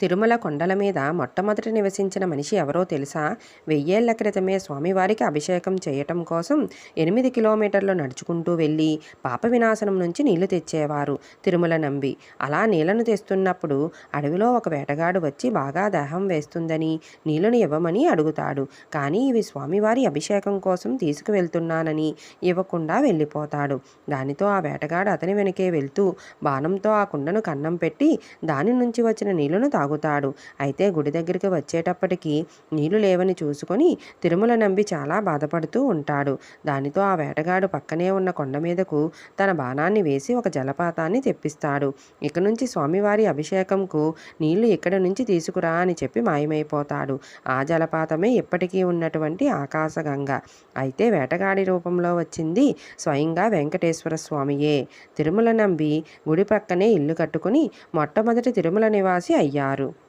తిరుమల కొండల మీద మొట్టమొదట నివసించిన మనిషి ఎవరో తెలుసా? వెయ్యేళ్ళ క్రితమే స్వామివారికి అభిషేకం చేయటం కోసం ఎనిమిది కిలోమీటర్లు నడుచుకుంటూ వెళ్ళి పాప వినాశనం నుంచి నీళ్ళు తెచ్చేవారు తిరుమల నంబి. అలా నీళ్ళను తెస్తున్నప్పుడు అడవిలో ఒక వేటగాడు వచ్చి బాగా దాహం వేస్తుందని నీళ్ళను ఇవ్వమని అడుగుతాడు. కానీ ఇవి స్వామివారి అభిషేకం కోసం తీసుకువెళ్తున్నానని ఇవ్వకుండా వెళ్ళిపోతాడు. దానితో ఆ వేటగాడు అతని వెనకే వెళ్తూ బాణంతో ఆ కుండను కన్నం పెట్టి దాని నుంచి వచ్చిన నీళ్ళను తాగుతాడు. అయితే గుడి దగ్గరికి వచ్చేటప్పటికి నీళ్ళు లేవని చూసుకొని తిరుమల నంబి చాలా బాధపడుతూ ఉంటాడు. దానితో ఆ వేటగాడు పక్కనే ఉన్న కొండ మీదకు తన బాణాన్ని వేసి ఒక జలపాతాన్ని తెప్పిస్తాడు. ఇక నుంచి స్వామివారి అభిషేకంకు నీళ్ళు ఇక్కడ నుంచి తీసుకురా అని చెప్పి మాయమైపోతాడు. ఆ జలపాతమే ఇప్పటికీ ఉన్నటువంటి ఆకాశగంగ అయితే వేటగాడి రూపంలో వచ్చింది స్వయంగా వెంకటేశ్వర స్వామియే. తిరుమల నంబి గుడి ప్రక్కనే ఇల్లు కట్టుకుని మొట్టమొదటి తిరుమల నివాసి అయ్యారు. చేశారు